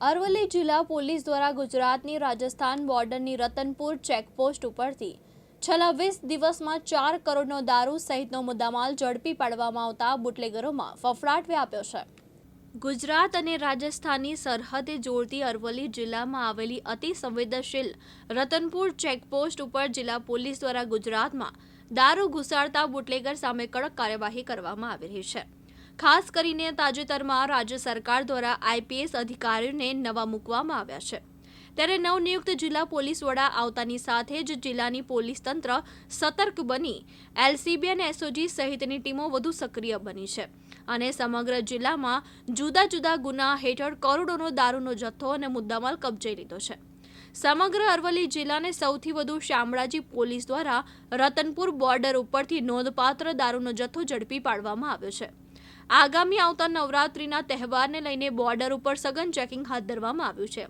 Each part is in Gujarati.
અરવલ્લી જિલ્લા પોલીસ દ્વારા ગુજરાતની રાજસ્થાન બોર્ડરની રતનપુર ચેકપોસ્ટ ઉપરથી છેલ્લા વીસ દિવસમાં ચાર કરોડનો દારૂ સહિતનો મુદ્દામાલ ઝડપી પાડવામાં આવતા બુટલેગરોમાં ફફડાટ વ્યાપ્યો છે. ગુજરાત અને રાજસ્થાનની સરહદે જોડતી અરવલ્લી જિલ્લામાં આવેલી અતિ સંવેદનશીલ રતનપુર ચેકપોસ્ટ ઉપર જિલ્લા પોલીસ દ્વારા ગુજરાતમાં દારૂ ઘુસાડતા બુટલેગર સામે કડક કાર્યવાહી કરવામાં આવી રહી છે. ખાસ કરીને તાજેતરમાં રાજ્ય સરકાર દ્વારા આઈપીએસ અધિકારીઓને નવા મૂકવામાં આવ્યા છે. ત્યારે નવનિયુક્ત જિલ્લા પોલીસ વડા આવતાની સાથે જ જિલ્લાની પોલીસ તંત્ર સતર્ક બની એલસીબી અને એસઓજી સહિતની ટીમો વધુ સક્રિય બની છે અને સમગ્ર જિલ્લામાં જુદા જુદા ગુના હેઠળ કરોડોનો દારૂનો જથ્થો અને મુદ્દામાલ કબજે લીધો છે. સમગ્ર અરવલ્લી જિલ્લાને સૌથી વધુ શામળાજી પોલીસ દ્વારા રતનપુર બોર્ડર ઉપરથી નોંધપાત્ર દારૂનો જથ્થો ઝડપી પાડવામાં આવ્યો છે. આગામી આવતા નવરાત્રીના તહેવારને લઈને બોર્ડર ઉપર સઘન ચેકિંગ હાથ ધરવામાં આવ્યું છે.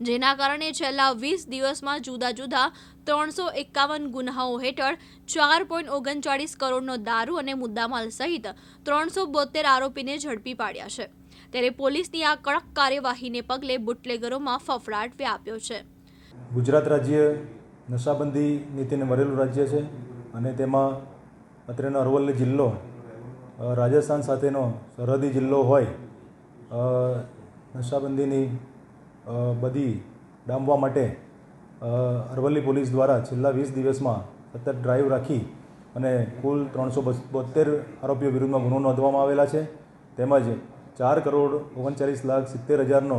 જેના કારણે છેલ્લા વીસ દિવસમાં જુદા જુદા ત્રણસો એકાવન ગુન્હાઓ હેઠળ ચાર પોઈન્ટ ઓગણચાળીસ કરોડનો દારૂ અને મુદ્દામાલ સહિત ત્રણસો બોતેર આરોપીને ઝડપી પાડ્યા છે. ત્યારે પોલીસની આ કડક કાર્યવાહીને પગલે બુટલેગરોમાં ફફડાટ વ્યાપ્યો છે. ગુજરાત રાજ્ય નશાબંધી નીતિને મરેલું રાજ્ય છે અને તેમાં અત્રેનો અરવલ્લી જિલ્લો રાજસ્થાન સાથેનો સરહદી જિલ્લો હોય નશાબંધીની બધી ડામવા માટે અરવલ્લી પોલીસ દ્વારા છેલ્લા વીસ દિવસમાં સતત ડ્રાઈવ રાખી અને કુલ ત્રણસો બોતેર આરોપીઓ વિરુદ્ધમાં ગુનો નોંધવામાં આવેલા છે. તેમજ ચાર કરોડ ઓગણચાલીસ લાખ સિત્તેર હજારનો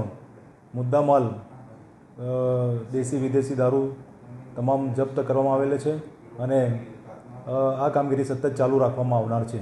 મુદ્દામાલ દેશી વિદેશી દારૂ તમામ જપ્ત કરવામાં આવેલ છે અને આ કામગીરી સતત ચાલુ રાખવામાં આવનાર છે.